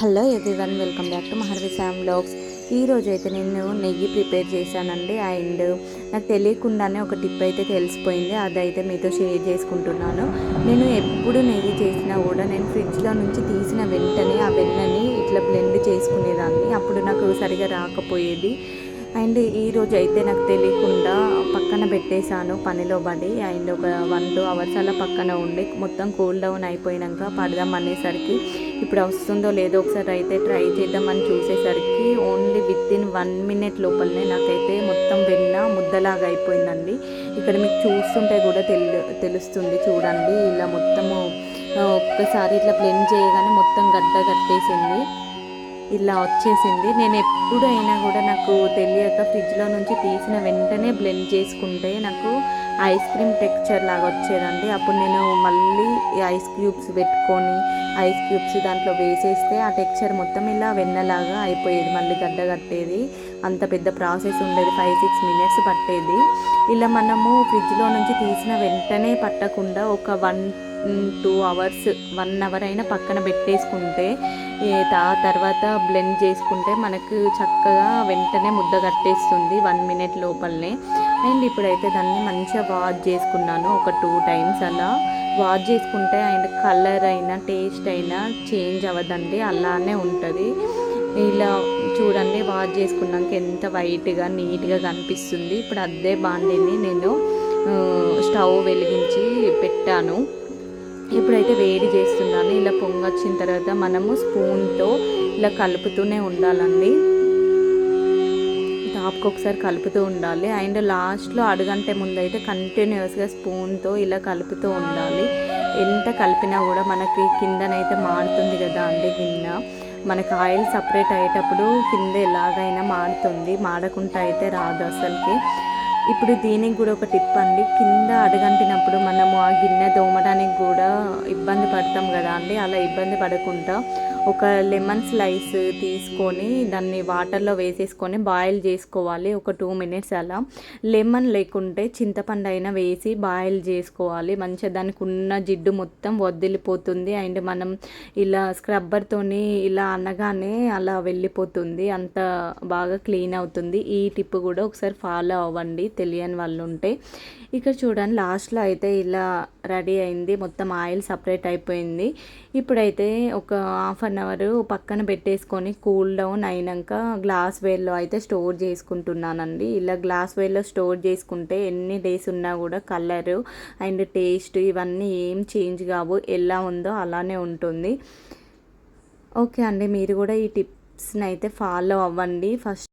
Hello everyone welcome back to Maharvi Sam blogs ఈరోజు అయితే నేను నెయ్యి ప్రిపేర్ చేశానండి. అండ్ నాకు తెలియకుండానే ఒక టిప్ అయితే తెలిసిపోయింది. అదైతే మీతో షేర్ చేసుకుంటున్నాను. నేను ఎప్పుడు నెయ్యి చేసినా కూడా నేను ఫ్రిడ్జ్లో నుంచి తీసిన వెంటనే ఆ వెన్నని ఇట్లా బ్లెండ్ చేసుకునేదాన్ని. అప్పుడు నాకు సరిగా రాకపోయేది. అండ్ ఈరోజు అయితే నాకు తెలియకుండా పక్కన పెట్టేశాను పనిలో పడి. అండ్ ఒక వన్ టూ అవర్స్ అలా పక్కన ఉండి మొత్తం కూల్ డౌన్ అయిపోయినాక పడదాం అనేసరికి ఇప్పుడు వస్తుందో లేదో ఒకసారి అయితే ట్రై చేద్దామని చూసేసరికి only with in one minute లోపలనే నాకైతే మొత్తం వెన్న ముద్దలాగా అయిపోయిందండి. ఇక్కడ మీకు చూస్తుంటే కూడా తెలు తెలుస్తుంది చూడండి. ఇలా మొత్తము ఒక్కసారి ఇట్లా బ్లెండ్ చేయగానే మొత్తం గడ్డ కట్టేసింది. ఇలా వచ్చేసింది. నేను ఎప్పుడైనా కూడా నాకు తెలియక ఫ్రిడ్జ్లో నుంచి తీసిన వెంటనే బ్లెండ్ చేసుకుంటే నాకు ఐస్ క్రీమ్ టెక్స్చర్ లాగా వచ్చేదండి. అప్పుడు నేను మళ్ళీ ఐస్ క్యూబ్స్ పెట్టుకొని ఐస్ క్యూబ్స్ దాంట్లో వేసేస్తే ఆ టెక్స్చర్ మొత్తం ఇలా వెన్నలాగా అయిపోయేది. మళ్ళీ గడ్డ కట్టేది. అంత పెద్ద ప్రాసెస్ ఉండేది. ఫైవ్ సిక్స్ మినిట్స్ పట్టేది. ఇలా మనము ఫ్రిడ్జ్లో నుంచి తీసిన వెంటనే పట్టకుండా ఒక one two hours one hour అయినా పక్కన పెట్టేసుకుంటే ఆ తర్వాత బ్లెండ్ చేసుకుంటే మనకు చక్కగా వెంటనే ముద్ద కట్టేస్తుంది వన్ మినిట్ లోపలనే. అండ్ ఇప్పుడైతే దాన్ని మంచిగా వాష్ చేసుకున్నాను ఒక టూ టైమ్స్ అలా. వాష్ చేసుకుంటే అండ్ కలర్ అయినా టేస్ట్ అయినా చేంజ్ అవ్వదండి అలానే ఉంటుంది. ఇలా చూడండి వాష్ చేసుకున్నాక ఎంత వైట్గా నీట్గా కనిపిస్తుంది. ఇప్పుడు అదే బాండిని నేను స్టవ్ వెలిగించి పెట్టాను. ఇప్పుడైతే వేడి చేస్తున్నాను ఇలా పొంగొచ్చిన తర్వాత మనము స్పూన్తో ఇలా కలుపుతూనే ఉండాలండి. టాప్కి ఒకసారి కలుపుతూ ఉండాలి. అండ్ లాస్ట్లో అడుగంటే ముందైతే కంటిన్యూస్గా స్పూన్తో ఇలా కలుపుతూ ఉండాలి. ఎంత కలిపినా కూడా మనకి కిందనైతే మారుతుంది కదా అండి కింద మనకి ఆయిల్ సపరేట్ అయ్యేటప్పుడు కింద ఎలాగైనా మారుతుంది. మాడకుండా అయితే రాదు అసలుకి. ఇప్పుడు దీనికి కూడా ఒక టిప్ అండి. కింద అడగంటినప్పుడు మనము ఆ గిన్నె దోమడానికి కూడా ఇబ్బంది పడతాం కదా అండి. అలా ఇబ్బంది పడకుండా ఒక లెమన్ స్లైస్ తీసుకొని దాన్ని వాటర్లో వేసేసుకొని బాయిల్ చేసుకోవాలి ఒక టూ మినిట్స్ అలా. లెమన్ లేకుంటే చింతపండు అయినా వేసి బాయిల్ చేసుకోవాలి. మంచిగా దానికి ఉన్న జిడ్డు మొత్తం వదిలిపోతుంది. అండ్ మనం ఇలా స్క్రబ్బర్తోని ఇలా అనగానే అలా వెళ్ళిపోతుంది. అంత బాగా క్లీన్ అవుతుంది. ఈ టిప్ కూడా ఒకసారి ఫాలో అవ్వండి తెలియని వాళ్ళు ఉంటే. ఇక్కడ చూడండి లాస్ట్లో అయితే ఇలా రెడీ అయింది. మొత్తం ఆయిల్ సపరేట్ అయిపోయింది. ఇప్పుడైతే ఒక హాఫ్ అన్ అవర్ పక్కన పెట్టేసుకొని కూల్ డౌన్ అయినాక గ్లాస్ వేర్లో అయితే స్టోర్ చేసుకుంటున్నానండి. ఇలా గ్లాస్ వేర్లో స్టోర్ చేసుకుంటే ఎన్ని డేస్ ఉన్నా కూడా కలరు అండ్ టేస్ట్ ఇవన్నీ ఏం చేంజ్ కావు. ఎలా ఉందో అలానే ఉంటుంది. ఓకే అండి మీరు కూడా ఈ టిప్స్ని అయితే ఫాలో అవ్వండి. ఫస్ట్